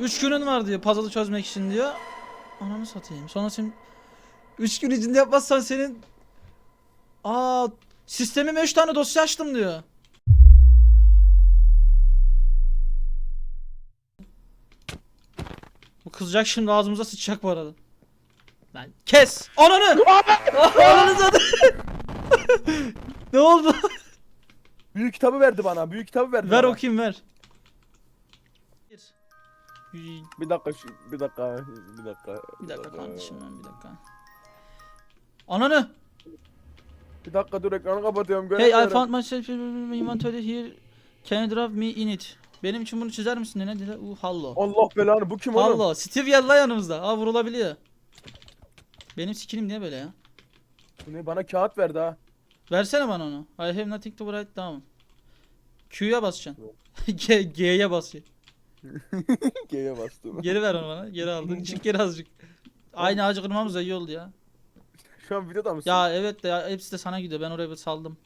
3 günün var diyor puzzle'ı çözmek için diyor. Ananı satayım. Sonra sen 3 gün içinde yapmazsan senin Aa sistemime 3 tane dosya açtım diyor. Bu kızacak şimdi ağzımıza sıçacak bu arada. Lan kes! Ananı! Ananı zaten. ne oldu? Büyük kitabı verdi bana. Büyük kitabı verdi ver bana. okuyayım ver. Bir dakika şu- bir dakika bir dakika. Bir dakika kardeşim ben bir dakika. Ananı! Bir dakika dur ekranı kapatıyorum. Hey I found myself in inventory here. Can you drop me in it? Benim için bunu çizer misin? Ne dedi? Uh hallo. Allah belanı bu kim oğlum? Hallo. Steve geldi lan yanımızda. Aa vurulabiliyor. Benim skinim niye böyle ya? Bu ne bana kağıt verdi ha. Versene bana onu. I have nothing to write down. Q'ya basacaksın. G, G'ye basıyor. G'ye bastım. Geri ver onu bana. Geri aldın. Çık geri azıcık. Aynı ağacı kırmamız da iyi oldu ya. Şu an videoda mısın? Ya evet de ya, hepsi de sana gidiyor. Ben oraya bir saldım.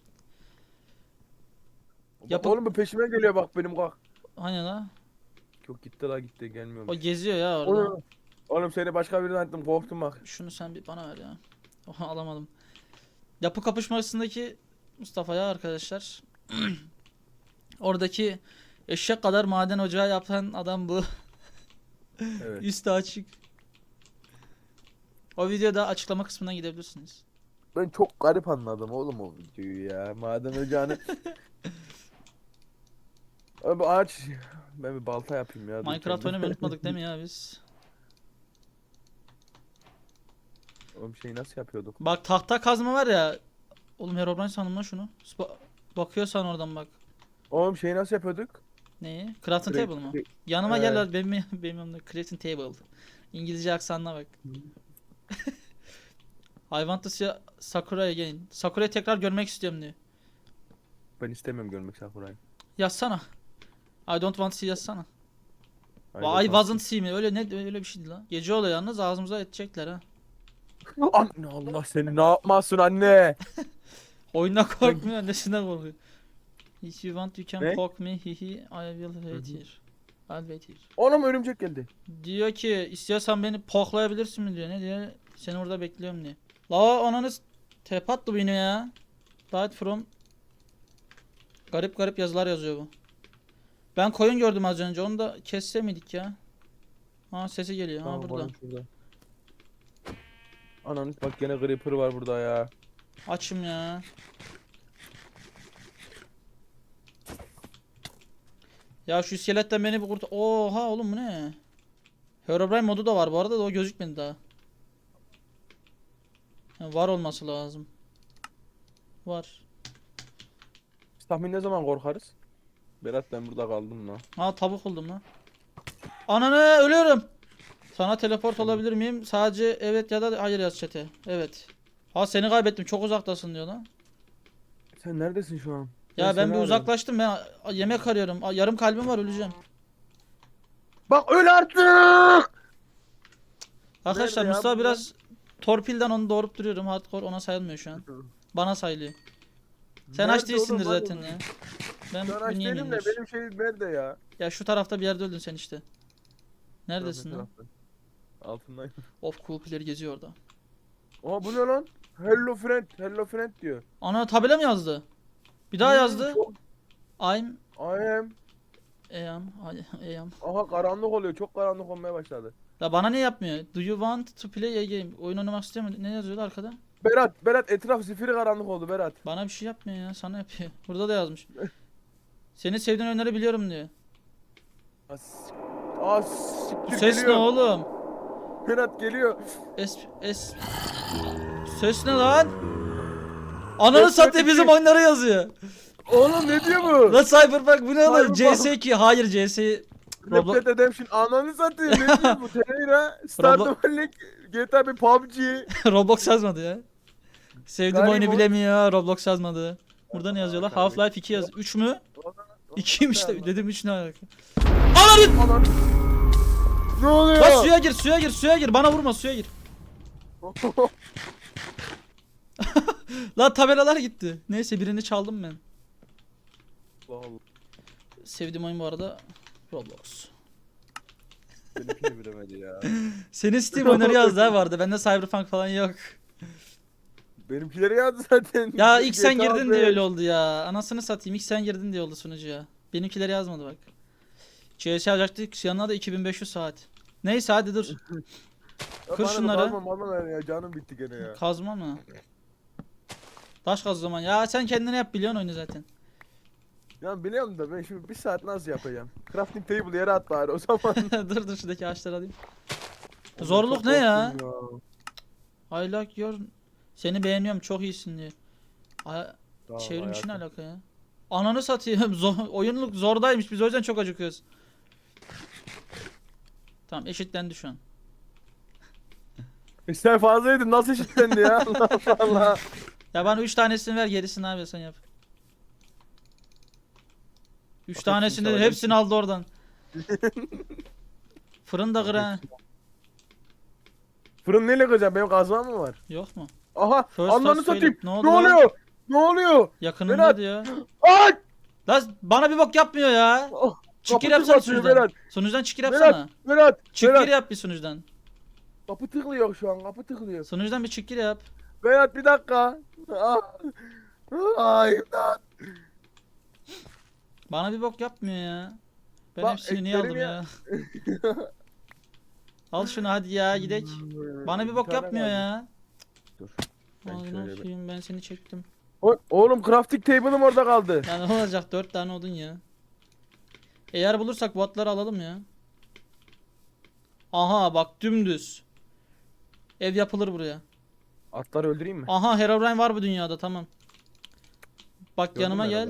Bak yapı- Oğlum bu peşime geliyor bak benim kalk. Hani la? Yok gitti la gitti gelmiyorum. O geziyor ya orada. Oğlum, oğlum seni başka birine attım korktum bak. Şunu sen bir bana ver ya. Oha alamadım. Yapı kapışmasındaki Mustafa ya arkadaşlar. Oradaki eşek kadar maden ocağı yapan adam bu. Evet. Üstü açık. O videoda açıklama kısmına gidebilirsiniz. Ben çok garip anladım oğlum o videoyu ya. Maden ocağını. Abi ağaç. Ben bir balta yapayım ya. Minecraft oynamayı unutmadık değil mi ya biz? Oğlum şeyi nasıl yapıyorduk? Bak tahta kazma var ya. Oğlum Herobrine sandım lan şunu. Ba- bakıyorsan oradan bak. Oğlum şeyi nasıl yapıyorduk? Neyi? Crafting table mı? direkt- Yanıma gel lan, benim benim yanımda crafting table. İngilizce aksanına bak. I want to see Sakura again. Sakura'yı tekrar görmek istiyorum diyor. Ben istemiyorum görmek Sakura'yı. Yazsana. I don't want to see yazsana. Aynen. I wasn't see me. Öyle ne öyle bir şeydi lan. Gece oluyor yalnız ağzımıza edecekler ha. Anne Allah seni ne yapmasın anne. Oyundan korkmuyor, annesinden korkuyor. If you want you can Ne? poke me, hihi, I will wait here. I'll wait here. Oğlum örümcek geldi. Diyor ki istiyorsan beni poklayabilirsin mi diyor. Ne diyor? Seni orada bekliyorum diyor. La ananız tep attı bu yine ya. Died from Garip garip yazılar yazıyor bu. Ben koyun gördüm az önce. Onu da kesse miydik ya? Ha sesi geliyor. Ha Tamam, burada. oğlum şurada. Ananı bak gene creeper var burada ya. Açım ya. Ya şu iskeletten beni bir kurt... Oha oğlum bu ne? Herobrine modu da var bu arada da o gözükmedi daha. Ha, var olması lazım. Var. Biz tahmin ne zaman korkarız? Berat ben burada kaldım lan. Ha tavuk oldum lan. Ananı ölüyorum. Sana teleport olabilir miyim? Sadece evet ya da hayır yaz chat'e. Evet. Ha seni kaybettim çok uzaktasın diyor lan. Sen neredesin şu an? Ya ben bir uzaklaştım ben yemek arıyorum. Yarım kalbim var öleceğim. Bak öl artık. Arkadaşlar Nerede ya Mustafa bu? biraz torpilden onu doğurup duruyorum. Hardcore ona sayılmıyor şu an. Bana sayılıyor. Sen aç Nerede değilsindir oğlum? zaten ya. Ben Ben aç değilim de benim şey nerede ya? Ya şu tarafta bir yerde öldün sen işte. Neredesin lan? Altındayım. Of cool player geziyor orada. Aa bu ne lan? Hello friend, hello friend diyor. Ana tabela mı yazdı? Bir daha Hmm, yazdı. I'm I am. I am. Aha karanlık oluyor. Çok karanlık olmaya başladı. Ya bana ne yapmıyor? Do you want to play a game? Oyun oynamak istiyor mu? Ne yazıyordu arkada? Berat, Berat etraf zifiri karanlık oldu Berat. Bana bir şey yapmıyor ya. Sana yapıyor. Burada da yazmış. Senin sevdiğin oyunları biliyorum diyor. As As siktir Bu ses ne geliyor. oğlum? Berat geliyor. Es es Ses ne lan? Ananı satayım bizim oyunları yazıyor. Oğlum ne diyor bu? La Cyberpunk bu ne oğlum? Cyberpunk. CS2 hayır CS Roblo- Red Dead Redemption ananı satayım ne diyor bu? Tereyra, Stardew Valley, GTA 1, PUBG. Roblox yazmadı ya. Sevdiğim Garip oyunu bilemiyor. Roblox yazmadı. Burada ne yazıyorlar? Half-Life 2 yaz. 3 mü? 2'ymiş de dedim 3 ne alaka? Ananı! Ananı- Ne oluyor? Lan suya gir, suya gir, suya gir. Bana vurma, suya gir. Lan tabelalar gitti. Neyse birini çaldım ben. Allah Allah. Sevdiğim oyun bu arada Roblox. Benimkini bilemedi ya. Senin Steam oyunları yazdı ha vardı. Bende Cyberpunk falan yok. Benimkileri yazdı zaten. Ya ilk sen GTA girdin diye öyle oldu ya. Anasını satayım ilk sen girdin diye oldu sunucuya. Benimkileri yazmadı bak. CS alacaktık yanına da 2500 saat. Neyse hadi dur. Ya Kır bana da şunları. Ver ya canım bitti gene ya. Kazma mı? Taş kaz o zaman. Ya sen kendine yap biliyorsun oyunu zaten. Ya biliyorum da ben şimdi bir saat nasıl yapacağım? Crafting table yere at bari o zaman. dur dur şuradaki ağaçları alayım. Zorluk ne ya? I like your... Seni beğeniyorum çok iyisin diye. Ay, Tamam, çevrim hayatım. alaka ya? Ananı satayım. Zor, oyunluk zordaymış. Biz o yüzden çok acıkıyoruz. Tamam eşitlendi şu an. E sen fazlaydın nasıl eşitlendi ya? Allah Allah. Ya bana 3 tanesini ver gerisini abi sen yap. 3 Bak, tanesini hepsini de hepsini aldı oradan. Fırın da kır ha. Fırın neyle kıracağım? Benim kazmam mı var? Yok mu? Aha First ananı class satayım. Ne Ne, oldu lan? oluyor? Ne oluyor? Yakınında Berat! diyor. Ay! Lan bana bir bok yapmıyor ya. Oh, kapı yapsana sunucudan. Berat. Sunucudan Berat, yapsana. Berat, Çıkır Berat. yap bir sunucudan. Kapı tıklıyor şu an kapı tıklıyor. Sunucudan bir çıkır yap. Berat bir dakika. Ah. Ay imdat. Bana bir bok yapmıyor ya. Ben Bak, hepsini niye eklerim aldım ya? ya. Al şunu hadi ya gidek. Bana bir bok tane yapmıyor kaldı. ya. Dur. Ben şöyle bir- ben seni çektim. O- Oğlum crafting table'ım orada kaldı. Ya ne olacak 4 tane odun ya. Eğer bulursak botları alalım ya. Aha bak dümdüz. Ev yapılır buraya. Atları öldüreyim mi? Aha Herobrine var bu dünyada tamam. Bak Gördün yanıma gel.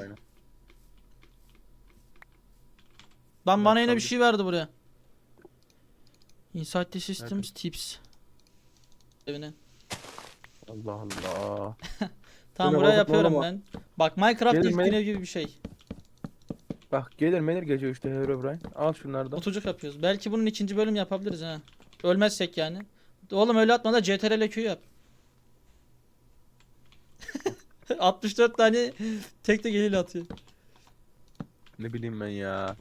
Ben Evet, bana yine bir şey verdi buraya. Inside the systems tips. Evine. Allah Allah. Tamam Böyle buraya yapıyorum oğlum. ben. Bak Minecraft Gelin ilk ben- güne gibi bir şey. Bak gelir melir gece işte Herobrine. Al şunlardan. Kutucuk yapıyoruz. Belki bunun ikinci bölüm yapabiliriz ha. Ölmezsek yani. Oğlum öyle atma da CTRL Q yap. 64 tane tek tek eliyle atıyor. Ne bileyim ben ya.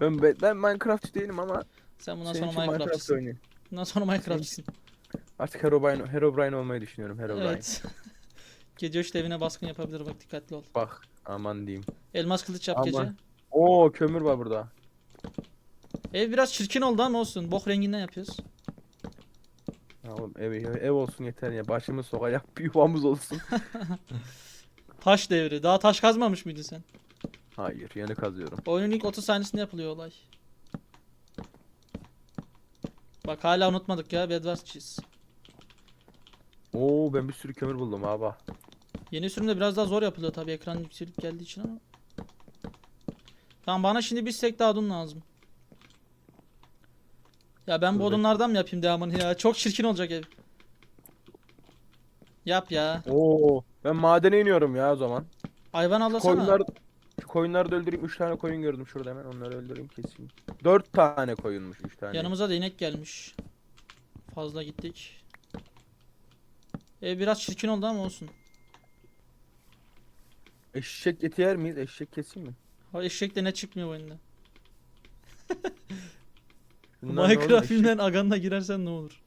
Ben ben, ben Minecraft değilim ama Sen bundan senin sonra için Minecraft Minecraft'çısın. oynuyorum. Bundan sonra Minecraft'çısın. Artık Herobrine, Herobrine olmayı düşünüyorum Herobrine. Evet. Gece işte evine baskın yapabilir bak dikkatli ol. Bak aman diyeyim. Elmas kılıç yap Aman. gece. Oo kömür var burada. Ev biraz çirkin oldu ama olsun. Bok renginden yapıyoruz. Ya oğlum ev, ev, olsun yeter ya. Başımız sokacak bir yuvamız olsun. Taş devri. Daha taş kazmamış mıydın sen? Hayır yeni kazıyorum. Oyunun ilk 30 saniyesinde yapılıyor olay. Bak hala unutmadık ya Bedwars Cheese. Oo ben bir sürü kömür buldum abi. Yeni sürümde biraz daha zor yapılıyor tabii ekran yükselip geldiği için ama. Tamam bana şimdi bir stek daha odun lazım. Ya ben bu Dur odunlardan mı yapayım devamını ya? Çok çirkin olacak ev. Yap ya. Oo ben madene iniyorum ya o zaman. Hayvan avlasana. Koyunlar şu koyunları da öldüreyim. 3 tane koyun gördüm şurada hemen. Onları öldüreyim keseyim. 4 tane koyunmuş 3 tane. Yanımıza da inek gelmiş. Fazla gittik. Ev biraz çirkin oldu ama olsun. Eşek eti yer miyiz? Eşek keseyim mi? Ha eşekle ne çıkmıyor bu oyunda. Bunlar? Minecraft filmden aganla girersen ne olur?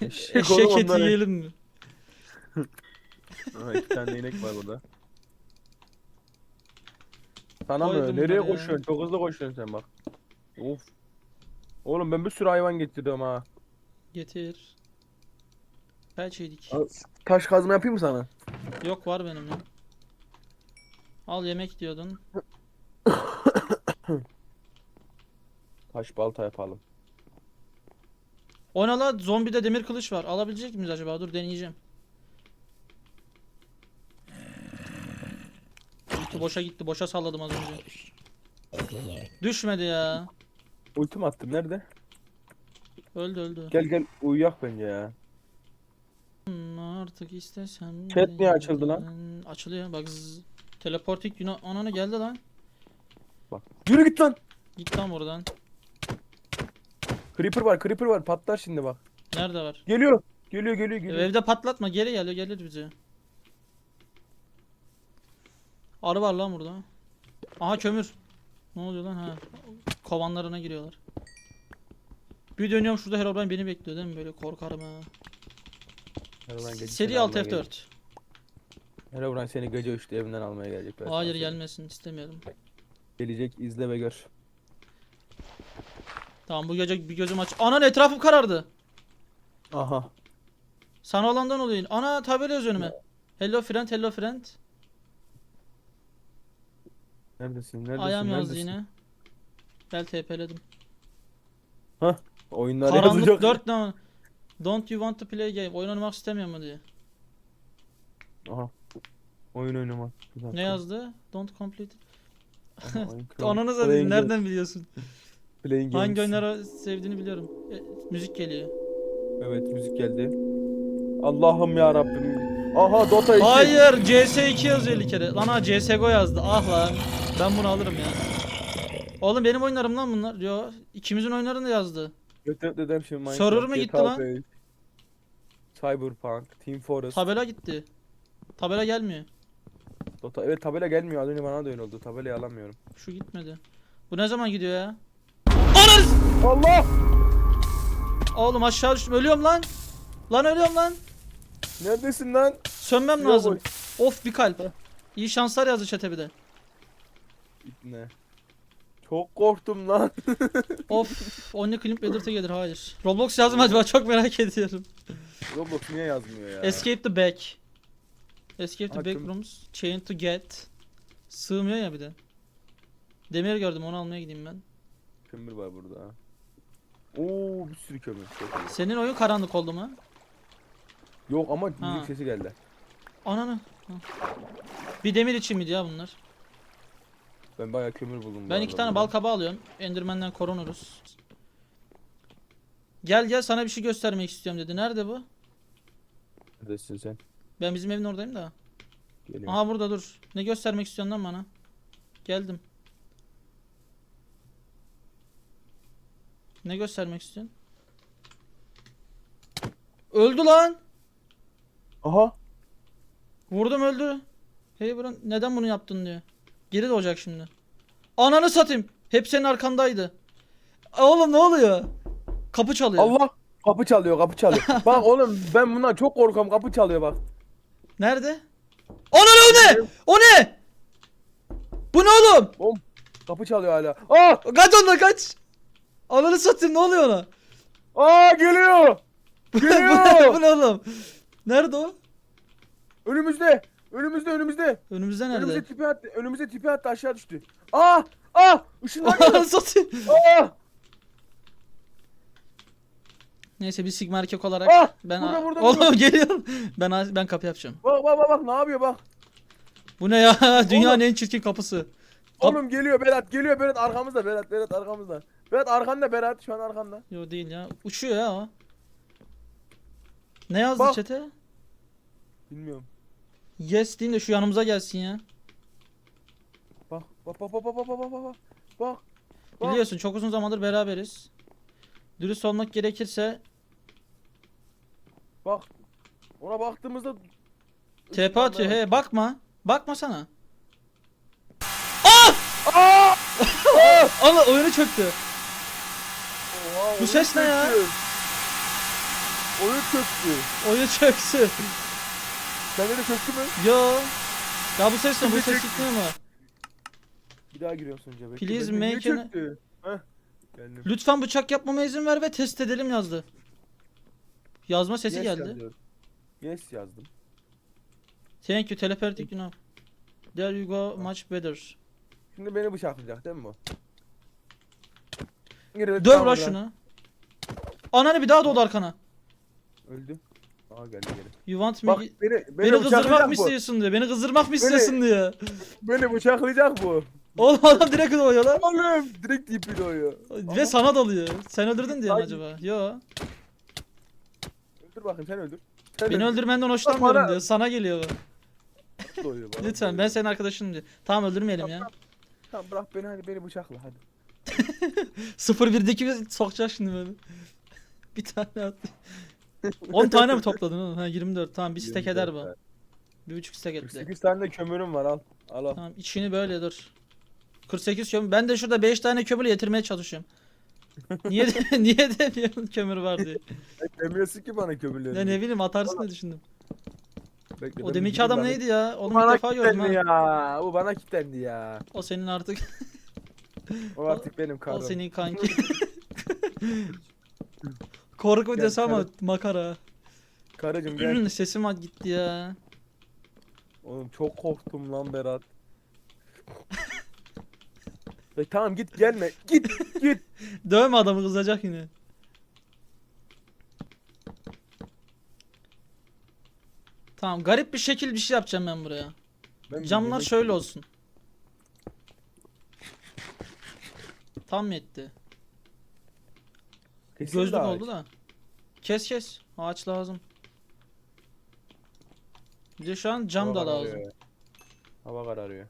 Eşek, Eşek eti yiyelim mi? Aha, iki tane inek var burada. Sana Koydum mı? Nereye bunları ya. koşuyorsun? Çok hızlı koşuyorsun sen bak. Of. Oğlum ben bir sürü hayvan getirdim ha. Getir. Kaç yedik? Taş kazma yapayım mı sana? Yok var benim ya. Al yemek diyordun. Taş balta yapalım. O ne la? Zombide demir kılıç var. Alabilecek miyiz acaba? Dur deneyeceğim. Gitti boşa gitti. Boşa salladım az önce. Düşmedi ya. Ultim attım nerede? Öldü öldü. Gel gel uyuyak bence ya. Hmm, Artık istesem. Chat niye açıldı lan? Açılıyor bak zzz. Teleportik Yunan ananı geldi lan. Bak. Yürü git lan. Git lan buradan. Creeper var creeper var patlar şimdi bak. Nerede var? Geliyor. Geliyor geliyor geliyor. Evde patlatma geri geliyor gelir bize. Arı var lan burada. Aha kömür. Ne oluyor lan ha? Kovanlarına giriyorlar. Bir dönüyorum şurada Herobrine beni bekliyor değil mi? Böyle korkarım ha. Herobrine Seri alt almaya gelecek. F4. Herobrine seni gece 3'te evinden almaya gelecek. Hayır gelmesin istemiyorum. Gelecek izle ve gör. Tamam bu gece bir gözüm aç. Anan etrafım karardı. Aha. Sana olandan oluyor. Ana tabela yazıyor önüme. Hello friend, hello friend. Neredesin? Neredesin? Ayağım yazdı neredesin? yine. Gel TP'ledim. Oyunlar Karanlık yazacak. 4 ne? Don't you want to play game? Oyun oynamak istemiyor mu diye. Aha. Oyun oynamak. Bir dakika. Ne yazdı? Don't complete. Aha, oyun kral. Ananı game- nereden biliyorsun? Playing Hangi games. oyunları sevdiğini biliyorum. E, müzik geliyor. Evet müzik geldi. Allah'ım ya Rabbim. Aha Dota 2. Hayır CS2 yazıyor bir kere. Lan ha CSGO yazdı. Ah lan. Ben bunu alırım ya. Oğlum benim oyunlarım lan bunlar. Yo ikimizin oyunlarını yazdı. Red Dead Redemption Minecraft. Server mı gitti lan? 5, Cyberpunk, Team Fortress, Tabela gitti. Tabela gelmiyor. Dota. Evet tabela gelmiyor. Az önce bana da öyle oldu. Tabelayı alamıyorum. Şu gitmedi. Bu ne zaman gidiyor ya? Ananız! Allah! Oğlum aşağı düştüm. Ölüyorum lan. Lan ölüyorum lan. Neredesin lan? Sönmem Yok, lazım. Of bir kalp. İyi şanslar yazdı chat'e bir de. Ne? Çok korktum lan. Of. Only Clip Belirt'e gelir. Hayır. Roblox yazdım acaba çok merak ediyorum. Roblox niye yazmıyor ya? Escape the back. Escape the Hakkım- backrooms. Chain to get. Sığmıyor ya bir de. Demir gördüm onu almaya gideyim ben. Kömür var burada. Oo bir sürü kömür. Çok iyi. Senin oyun karanlık oldu mu? Yok ama Ha. müzik sesi geldi. Ananı. Ha. Bir demir için miydi ya bunlar? Ben bayağı kömür buldum. bu Ben iki arada tane burada. bal kabağı alıyorum. Enderman'den korunuruz. Gel gel sana bir şey göstermek istiyorum dedi. Nerede bu? Neredesin sen? Ben bizim evin oradayım da. Geliyorum. Aha burada dur. Ne göstermek istiyorsun lan bana? Geldim. Ne göstermek istiyorsun? Öldü lan. Aha. Vurdum öldü. Hey buran neden bunu yaptın diyor. Geri doğacak şimdi. Ananı satayım. Hep senin arkandaydı. Oğlum ne oluyor? Kapı çalıyor. Allah! Kapı çalıyor, kapı çalıyor. bak oğlum ben bundan çok korkuyorum. Kapı çalıyor bak. Nerede? Ananı o ne? O ne? Bu ne oğlum? Oğlum kapı çalıyor hala. Aa! Kaç ondan kaç. Ananı satayım ne oluyor ona? Aa geliyor! bu, Geliyor! ne oğlum? Nerede o? önümüzde! Önümüzde önümüzde! Önümüzde nerede? Önümüze tipi attı. Önümüze tipi attı aşağı düştü. Aa! Aa! Işınlar Ananı satayım. Aa! Neyse bir sigma erkek olarak Ah! ben Burada, burada, Oğlum burada. geliyor. Ben ben kapı yapacağım. Bak bak bak bak ne yapıyor bak. Bu ne ya? Dünyanın en çirkin kapısı. Kap- Oğlum geliyor Berat geliyor Berat arkamızda Berat Berat arkamızda. Berat arkanda Berat şu an arkanda. Yo değil ya. Uçuyor ya o. Ne yazdı Bak. chat'e? Bilmiyorum. Yes diyeyim de şu yanımıza gelsin ya. Bak bak bak bak bak bak bak bak bak. Bak. Bak. Biliyorsun çok uzun zamandır beraberiz. Dürüst olmak gerekirse Bak. Ona baktığımızda TP atıyor. He bakma. Bakma sana. Aa! Allah oyunu çöktü. Oha, Bu ses ne ya? Oyun çöktü. Oyun çöksün. Sende de çöktü mü? Yo. Ya bu ses ne? Bu ses gitmiyor mu? Bir daha giriyorsun. Bekle, Please bekle. Make an-? Heh. Geldim. Lütfen bıçak yapmama izin ver ve test edelim yazdı. Yazma sesi Yes geldi. yazıyorum. Yes yazdım. Thank you telepathic you know. There you go much better. Şimdi beni bıçaklayacak değil mi bu? Girelim, Döv tamam la lan. şunu. Ananı bir daha doğdu arkana. Öldü. Aa geldi geri. You want me... Bak beni, beni, Beni kızdırmak mı istiyorsun diyor. Beni kızdırmak mı istiyorsun diyor. Beni bıçaklayacak bu. Oğlum adam direkt doğuyor lan. Oğlum direkt tipi doyuyor. Ve sana dalıyor. Sen öldürdün diye mi acaba? Yo. Öldür bakayım sen öldür. Sen Beni öldür. öldürmenden hoşlanmıyorum Bana- diyor. Sana geliyor bu. Lütfen ben senin arkadaşınım diyor. Tamam öldürmeyelim ya. Tamam bırak beni hadi beni bıçakla hadi. 01'deki bir sokacak şimdi böyle. bir tane attı. 10 tane mi topladın oğlum? Ha 24. Tamam bir stek eder bu. Bir buçuk stek etti. 48 tane de kömürüm var al. Al al. Tamam içini böyle dur. 48 kömür. Ben de şurada 5 tane kömür getirmeye çalışıyorum. Niye de, niye demiyorsun kömür var diye. Demiyorsun ki bana kömürleri. Ya ne bileyim atarsın diye düşündüm. Bekle, O deminki adam neydi ya? Onu ilk defa gördüm ha. ya. Bu bana kilitlendi ya. O senin artık O artık benim o karım. senin kanki. Korku Gel videosu ama karı. makara. Karıcığım gel. Sesim ad gitti ya. Oğlum çok korktum lan Berat. Bey tamam git gelme. Git git. Dövme adamı kızacak yine. Tamam garip bir şekil bir şey yapacağım ben buraya. Ben bir Camlar yemek şöyle olsun. Tam yetti. Kesin Gözlük de oldu ağaç. da. Kes kes. Ağaç lazım. Bir de şu an cam Hava da lazım. Hava kararıyor.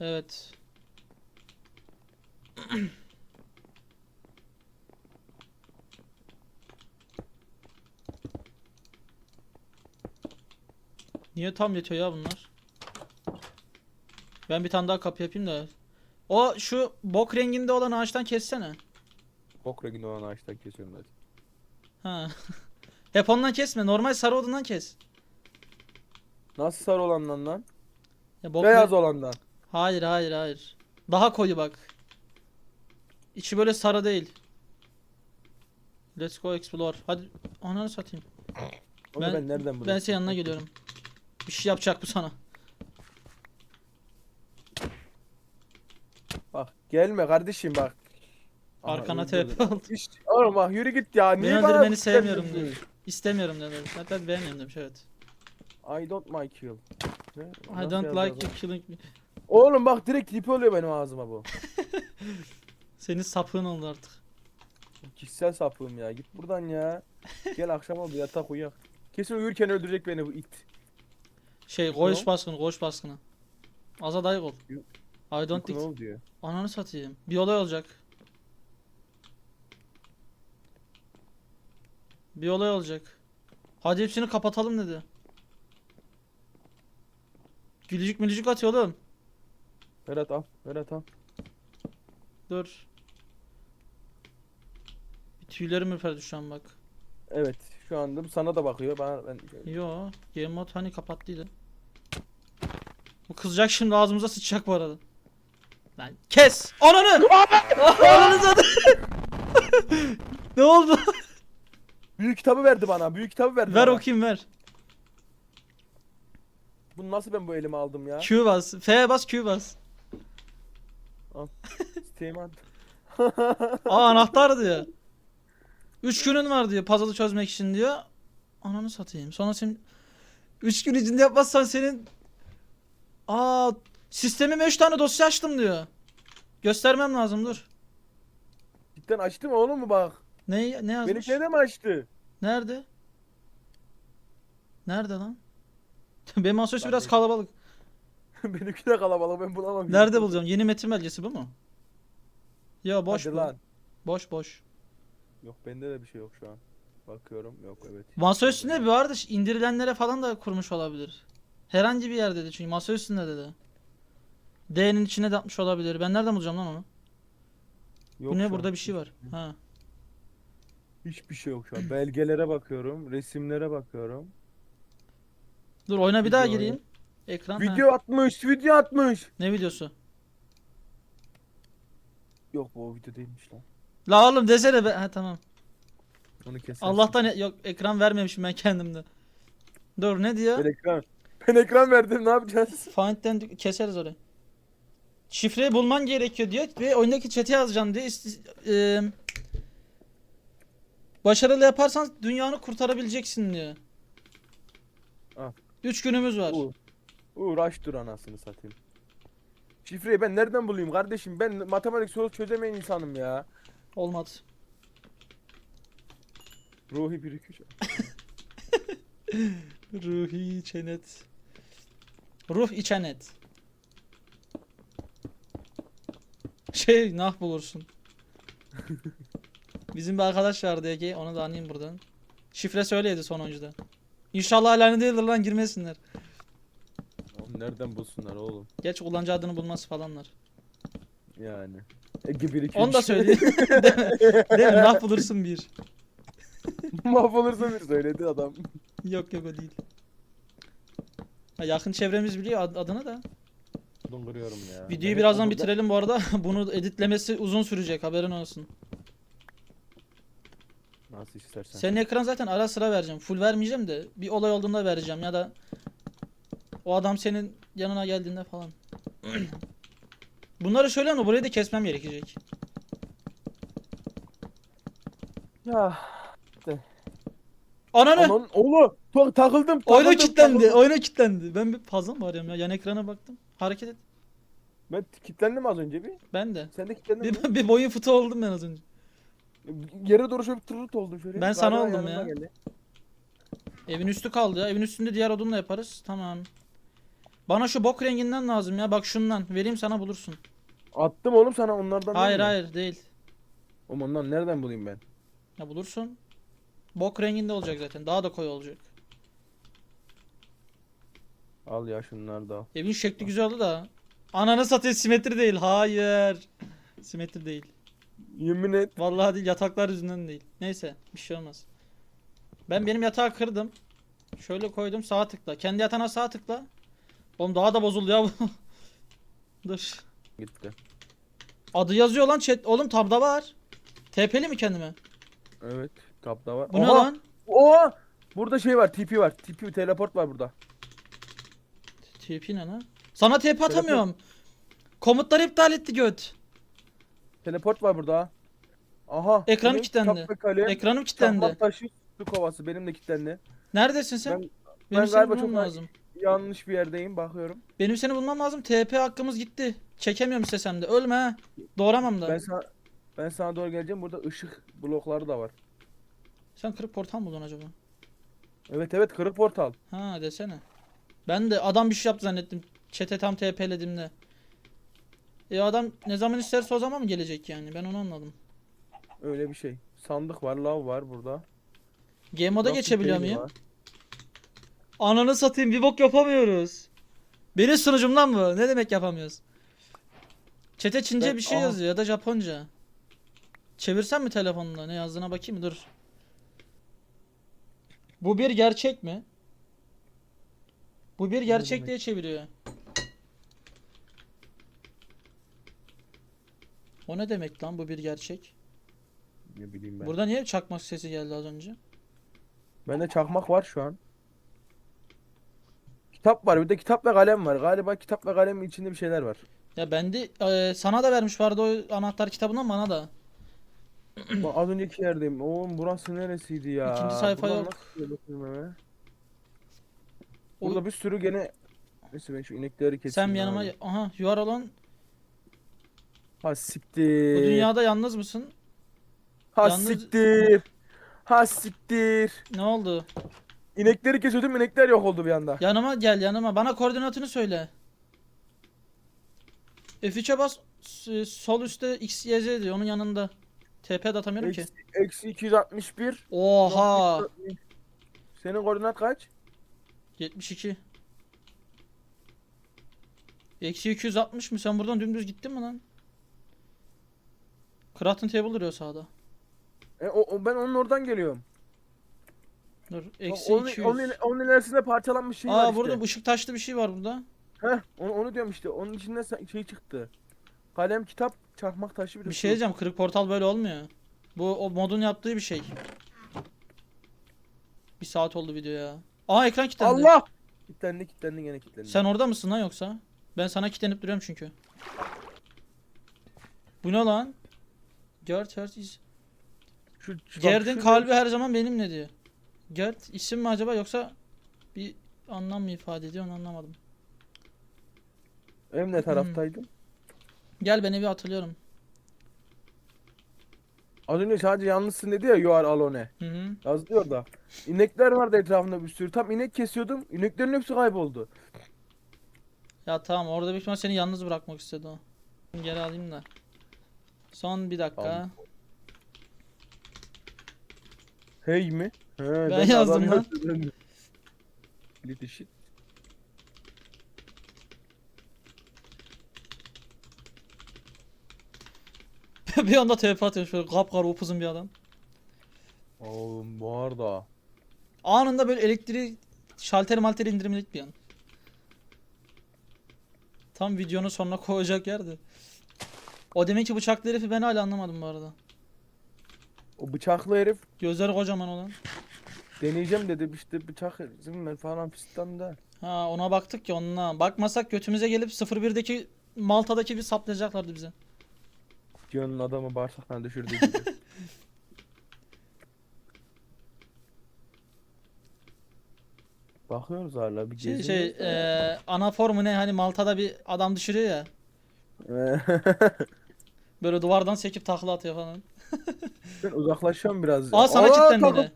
Evet. Niye tam yetiyor ya bunlar? Ben bir tane daha kapı yapayım da. O şu bok renginde olan ağaçtan kessene. Bok renginde olan ağaçtan kesiyorum zaten. Ha. Hep ondan kesme. Normal sarı odundan kes. Nasıl sarı olandan lan? Ya bok Beyaz olandan. Hayır hayır hayır. Daha koyu bak. İçi böyle sarı değil. Let's go explore. Hadi ananı satayım. Onu Ben- ben, nereden Ben bulayım? senin yanına geliyorum. Bir şey yapacak bu sana. Bak gelme kardeşim bak. Aha, Arkana. TP oldu. İş, oğlum bak yürü git ya. Niye Beni bana öldürmeni sevmiyorum diyor. İstemiyorum dedi. Zaten beğenmiyorum demiş evet. I don't my kill. Ne? I Nasıl don't yazıyor like you killing me. Oğlum bak direkt tipi oluyor benim ağzıma bu. Senin sapığın oldu artık. Kişisel sapığım ya. Git buradan ya. Gel akşam oldu yatak uyak. Kesin uyurken öldürecek beni bu it. Şey koğuş baskını koğuş baskını. Aza dayı ol. I don't think. diyor. Ananı satayım. Bir olay olacak. Bir olay olacak. Hadi hepsini kapatalım dedi. Gülücük mülücük atıyor oğlum. Berat al. Berat al. Dur. Bir tüylerim ürperdi şu an bak. Evet. Şu anda sana da bakıyor. Bana ben Yo, game mode hani kapattıydı. Bu kızacak şimdi ağzımıza sıçacak bu arada. Lan kes! Ananı! Ananı satayım! ne oldu? büyük kitabı verdi bana. Büyük kitabı verdi ver bana. okuyayım ver. Bunu nasıl ben bu elime aldım ya? Q bas. F bas Q bas. Teğmen. Aa anahtar diyor. 3 günün var diyor puzzle'ı çözmek için diyor. Ananı satayım. Sonra senin 3 gün içinde yapmazsan senin Aa sistemime 3 tane dosya açtım diyor. Göstermem lazım dur. Cidden açtı mı oğlum mu bak? Ne ne yazmış? Benimkine de mi açtı? Nerede? Nerede lan? Benim masaüstü biraz kalabalık. Benimki de kalabalık ben bulamam. Nerede bulacağım? Yeni metin belgesi bu mu? Ya boş Hadi bu. lan. Boş boş. Yok bende de bir şey yok şu an. Bakıyorum yok evet. Masa üstünde bir vardı. indirilenlere falan da kurmuş olabilir. Herhangi bir yerde dedi çünkü masa üstünde dedi. D'nin içine de atmış olabilir. Ben nereden bulacağım lan onu? Yok Bu ne şu burada an. bir şey var. Ha. Hiçbir şey yok şu an. Belgelere bakıyorum, resimlere bakıyorum. Dur oyuna bir daha Video gireyim. Ekran. ha. Video atmış, video atmış. Ne videosu? Yok bu o video değilmiş lan. La oğlum desene be. Ha tamam. Onu kesersin. Allah'tan e- yok ekran vermemişim ben kendimde. Dur ne diyor? Ben ekran. Ben ekran verdim ne yapacağız? Find'den keseriz orayı. Şifreyi bulman gerekiyor diyor ve oyundaki chat'e yazacaksın diyor. İst- eee, başarılı yaparsan dünyanı kurtarabileceksin diyor. Al. 3 günümüz var. Uğur. Uğraş dur anasını satayım. Şifreyi ben nereden bulayım kardeşim? Ben matematik sorusu çözemeyen insanım ya. Olmadı. Ruhi 1 2 3. Ruhi çenet. Ruh içenet. Şey nah bulursun. Bizim bir arkadaş vardı Ege onu da anayım buradan. Şifre söyleydi sonuncuda. İnşallah hala değildir lan girmesinler. Oğlum nereden bulsunlar oğlum? Geç kullanıcı adını bulması falanlar. Yani. Ege 1 2 Onu da söyleyeyim. değil mi? Değil mi? Laf bulursun bir. Mahvolursa bir söyledi adam. Yok yok o değil. Ha, yakın çevremiz biliyor ad- adını da. Bunu kırıyorum ya. Videoyu birazdan bitirelim bu arada. Bunu editlemesi uzun sürecek haberin olsun. Nasıl istersen. Senin ekran zaten ara sıra vereceğim. Full vermeyeceğim de bir olay olduğunda vereceğim ya da o adam senin yanına geldiğinde falan. Bunları söyle ama burayı da kesmem gerekecek. Ya. Ananı! Aman oğlum to- takıldım. Oyuna takıldım, kilitlendi. takıldım. Oyuna kilitlendi. Ben bir fazla mı arıyorum ya? Yan ekrana baktım. Hareket et. Ben kilitlendim az önce bir. Ben de. Sen de kilitlendin mi? Bir, bir boyun fıtı oldum ben az önce. Yere doğru şöyle bir tırırt oldum şöyle. Ben sana Galiba oldum yanıma ya. geldi. Evin üstü kaldı ya. Evin üstünde diğer odunla yaparız. Tamam. Bana şu bok renginden lazım ya. Bak şundan. Vereyim sana bulursun. Attım oğlum sana onlardan. Hayır değil mi? hayır değil. Oğlum ondan nereden bulayım ben? Ya bulursun. Bok renginde olacak zaten. Daha da koyu olacak. Al ya şunları da al. Evin şekli güzel oldu da. Ananı satayım simetri değil. Hayır. Simetri değil. Yemin et. Vallahi değil yataklar yüzünden değil. Neyse bir şey olmaz. Ben benim yatağı kırdım. Şöyle koydum sağa tıkla. Kendi yatağına sağ tıkla. Oğlum daha da bozuldu ya bu. Dur. Gitti. Adı yazıyor lan chat. Oğlum tabda var. TP'li mi kendime? Evet. Kapta var. Bu ne Oha! lan? Oha! Burada şey var. TP var. TP teleport var burada. TP ne lan? Sana TP atamıyorum. Komutları iptal etti göt. Teleport var burada. Aha. Ekranım benim kilitlendi. kitap ve kalem, Ekranım kilitlendi. çakmak taşı, su kovası benim de kilitlendi. Neredesin sen? Ben- Benim ben seni galiba bulmam çok- lazım. Yanlış bir yerdeyim bakıyorum. Benim seni bulmam lazım. TP hakkımız gitti. Çekemiyorum istesem de. Ölme ha. Doğramam da. Ben sana ben sana doğru geleceğim. Burada ışık blokları da var. Sen kırık portal mı buldun acaba? Evet evet kırık portal. Ha desene. Ben de adam bir şey yaptı zannettim. Çete tam TP'lediğimde. E adam ne zaman isterse o zaman mı gelecek yani? Ben onu anladım. Öyle bir şey. Sandık var, lav var burada. Game moda Nasıl geçebiliyor muyum? var? Ananı satayım bir bok yapamıyoruz. Benim sunucumdan bu. Ne demek yapamıyoruz? Çete Çince Ben- bir şey Aha. yazıyor ya da Japonca. Çevirsem mi telefonla? Ne yazdığına bakayım mı? Dur. Bu bir gerçek mi? Bu bir gerçek demek? diye çeviriyor. O ne demek lan bu bir gerçek? Ne bileyim ben. Burada niye çakmak sesi geldi az önce? Bende çakmak var şu an. Kitap var. Bir de kitap ve kalem var. Galiba kitap ve kalemin içinde bir şeyler var. Ya bende e, sana da vermiş vardı o anahtar kitabından bana da. Az önceki yerdeyim. Oğlum burası neresiydi ya? İkinci sayfa Buradan yok. nasıl eve? Burada bir sürü gene Neyse ben şu inekleri keseyim. Sen yanıma abi. aha yuvar olan Ha siktir. bu dünyada yalnız mısın? Ha yalnız- siktir. Ha siktir. Ne oldu? İnekleri kesiyordum inekler yok oldu bir anda. Yanıma gel yanıma. Bana koordinatını söyle. F3'e bas. s- Sol üstte X, Y, Z diyor. Onun yanında. TP de atamıyorum ki. Eksi, eksi 261. Oha. Senin koordinat kaç? 72. Eksi 260 mı? Sen buradan dümdüz gittin mi lan? Crafting table duruyor sağda. E, o, o- ben onun oradan geliyorum. Dur. Eksi onun, 200. onun, onun ilerisinde parçalanmış şey var Aa işte. burada ışık taşlı bir şey var burada. Heh, onu, onu diyorum işte. Onun içinden sa- şey çıktı. Kalem, kitap, çakmak taşı bir Bir şey diyeceğim. Kırık portal böyle olmuyor. Bu o modun yaptığı bir şey. Bir saat oldu video ya. Aa ekran kilitlendi. Allah! Kilitlendi, kilitlendi gene kilitlendi. Sen orada mısın lan yoksa? Ben sana kilitlenip duruyorum çünkü. Bu ne lan? Gert Hurt is... şu, şu- bak, Gerd'in şu- kalbi her zaman benimle diyor. Gert isim mi acaba yoksa bir anlam mı ifade ediyor onu anlamadım. Ev ne taraftaydı? Gel ben evi hatırlıyorum. Az önce sadece yalnızsın dedi ya you are alone. Hı hı. Yazdı orada. İnekler vardı etrafında bir sürü. Tam inek kesiyordum. İneklerin hepsi kayboldu. Ya tamam orada büyük ihtimal seni yalnız bırakmak istedi o. Geri alayım da. Son bir dakika. Tamam. Hey mi? He, Ben yazdım lan. Lit işit. bir anda TP atıyor şöyle kapkara upuzun bir adam. Oğlum bu arada. Anında böyle elektriği şalteri malteri indirmelik bir an. Tam videonun sonuna koyacak yerde. O demek ki bıçaklı herifi ben hala anlamadım bu arada. O bıçaklı herif Gözleri kocaman olan. deneyeceğim dedi işte bıçak zimmer falan fistan da. Ha ona baktık ya onunla. Bakmasak götümüze gelip 01'deki Malta'daki bir saplayacaklardı bize. Dion'un adamı bağırsaktan düşürdüğü gibi. Bakıyoruz hala bir Şey, şey eee ana formu ne hani Malta'da bir adam düşürüyor ya. Böyle duvardan sekip takla atıyor falan. ben uzaklaşıyorum biraz. Aa sana kilitlendi takıl- yine.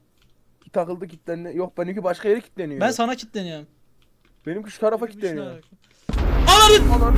Takıldı kilitlendi. Yok benimki başka yere kilitleniyor. Ben sana kilitleniyorum. Benimki şu tarafa kilitleniyor. şey Ananı! Anan.